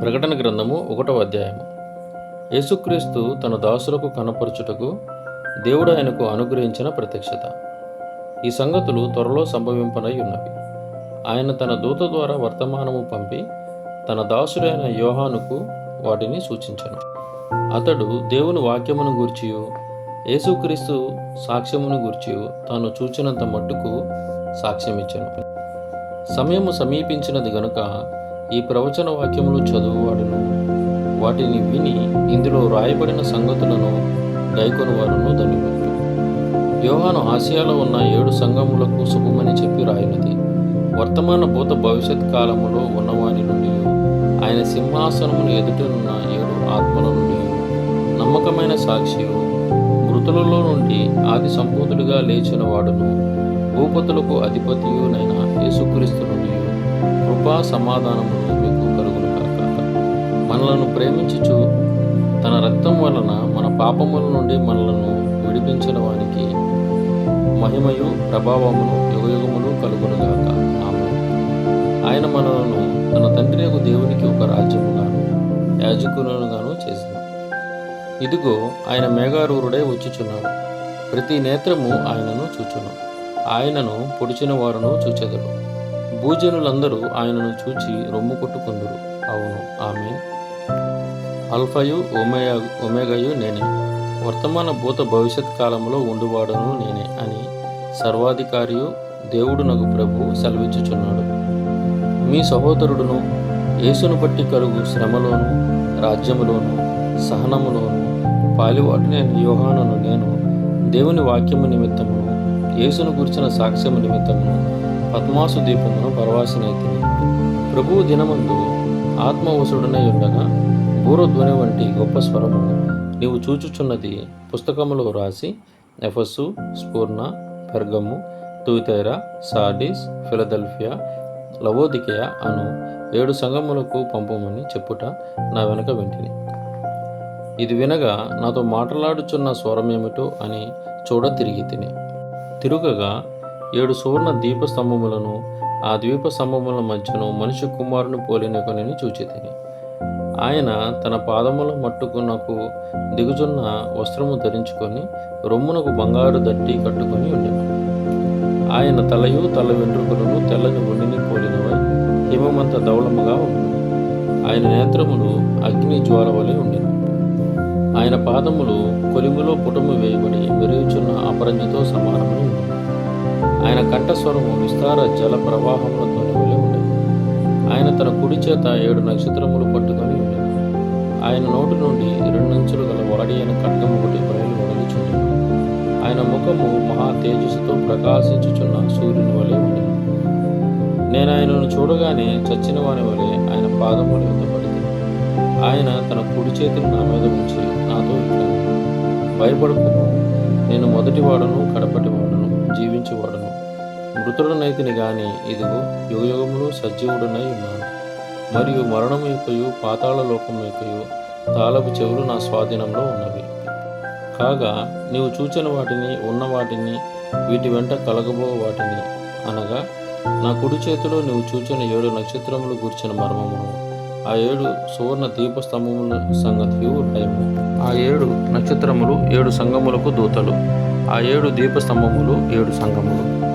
ప్రకటన గ్రంథము ఒకటవ అధ్యాయము. యేసుక్రీస్తు తన దాసులకు కనపరచుటకు దేవుడు ఆయనకు అనుగ్రహించిన ప్రత్యక్షత. ఈ సంగతులు త్వరలో సంభవింపనై ఉన్నవి. ఆయన తన దూత ద్వారా వర్తమానము పంపి తన దాసుడైన యోహానుకు వాటిని సూచించను. అతడు దేవుని వాక్యమును గూర్చియు యేసుక్రీస్తు సాక్ష్యమును గూర్చి తాను చూచినంత మట్టుకు సాక్ష్యమిచ్చను. సమయము సమీపించినది గనుక ఈ ప్రవచన వాక్యములు చదువువాడును. వాటిని విని ఇందులో రాయబడిన సంగతులను గైకొని వారును ధన్యులు. యోహాను ఆసియాలో ఉన్న ఏడు సంఘములకు శుభమని చెప్పి రాయినది. వర్తమాన భూత భవిష్యత్ కాలములో ఉన్నవాని నుండి ఆయన సింహాసనమును ఎదుటనున్న ఏడు ఆత్మల నుండి నమ్మకమైన సాక్షియు మృతులలో నుండి ఆది సంపూతుడిగా లేచిన వాడును భూపతులకు అధిపతియునైన యేసుక్రీస్తు నుండి కృపా సమాధానములు మీకు కలుగును కాక మనలను ప్రేమించుచు తన రక్తం వలన మన పాపముల నుండి మనలను విడిపించిన వానికి మహిమయు ప్రభావమును యుగయుగములు కలుగునుగాక ఆమె ఆయన మనలను తన తండ్రి యొక్క దేవునికి ఒక రాజ్యముగాను యాజకులనుగాను చేసింది ఇదిగో ఆయన మేఘారూరుడై వచ్చుచున్నాడు. ప్రతి నేత్రము ఆయనను చూచును. ఆయనను పొడిచిన వారును చూచెదడు భూజనులందరూ ఆయనను చూచి రొమ్ము కొట్టుకుందరు. అవును ఆమె అల్ఫయు ఒమేయా ఒమేగయు నేనే. వర్తమాన భూత భవిష్యత్ కాలంలో ఉండువాడను నేనే అని సర్వాధికారియు దేవుడు నాకు ప్రభు సెలవిచ్చుచున్నాడు. మీ సహోదరుడును యేసును బట్టి కలుగు శ్రమలోను రాజ్యములోను సహనములోను పాలివాటినైన యోహానను నేను దేవుని వాక్యము నిమిత్తమును యేసును గురించిన సాక్ష్యము నిమిత్తమును పద్మాసు దీపమును పరవాసినైతిని. ప్రభువు దినమందు ఆత్మవసుడనై ఉండగా బూరధ్వని వంటి గొప్ప స్వరము నీవు చూచుచున్నది పుస్తకములో రాసి Ephesus Smyrna Pergamum Thyatira Sardis Philadelphia Laodicea అను ఏడు సంగములకు పంపమని చెప్పుట నా వెనుక వింటిని. ఇది వినగా నాతో మాట్లాడుచున్న స్వరమేమిటో అని చూడ తిరిగి తిని తిరుగగా ఏడు సువర్ణ దీపస్తంభములను ఆ ద్వీప స్తంభముల మధ్యను మనిషి కుమారుని పోలిన కొనిని చూచి ఆయన తన పాదముల మట్టుకునకు దిగుజున్న దిగుచున్న వస్త్రము ధరించుకొని రొమ్మునకు బంగారు దట్టి కట్టుకొని ఉండెను. ఆయన తలయు తల వెంట్రుకలను తెల్లని ఉండిని పోలినవై హిమమంత దౌళముగా ఉండెను ఆయన నేత్రములు అగ్ని జ్వాల వలె ఉండెను. ఆయన పాదములు కొలిములో పుటము వేయబడి మెరుగుచున్న అపరంజితో సమానమని ఆయన కంఠస్వరము విస్తార జల ప్రవాహములతో వలె ఉండెను ఆయన తన కుడి చేత ఏడు నక్షత్రములు పట్టుకొని ఉండేది ఆయన నోటి నుండి రెండంచులు గల వాడి అయిన ఖడ్గము ఒకటి బయలు వదిలిచుండెను ఆయన ముఖము మహా తేజస్సుతో ప్రకాశించుచున్న సూర్యుని వలె ఉండెను. నేను ఆయనను చూడగానే చచ్చిన వాని వలె ఆయన పాదముల యొక్క పడింది ఆయన తన కుడి చేతిని నా మీద ఉంచి నాతో ఇట్లా భయపడకు నేను మొదటివాడను కడపటివాడు జీవించువాడను. మృతుడనైతిని గాని ఇదిగో యుగయుగములు సజీవుడనై ఉన్నాను. మరియు మరణం యొక్కయు పాతాళ లోకం యొక్కయు తాళపు చెవులు నా స్వాధీనంలో ఉన్నవి. కాగా నీవు చూచిన వాటిని ఉన్న వాటిని వీటి వెంట కలగబో వాటిని అనగా నా కుడి చేతిలో నీవు చూచిన ఏడు నక్షత్రములు గుర్చిన మర్మమును ఆ ఏడు సువర్ణ దీపస్తంభముల సంగతియు భయము ఆ ఏడు నక్షత్రములు ఏడు సంగములకు దూతలు. ఆ ఏడు దీపస్తంభములు ఏడు సంఘములు.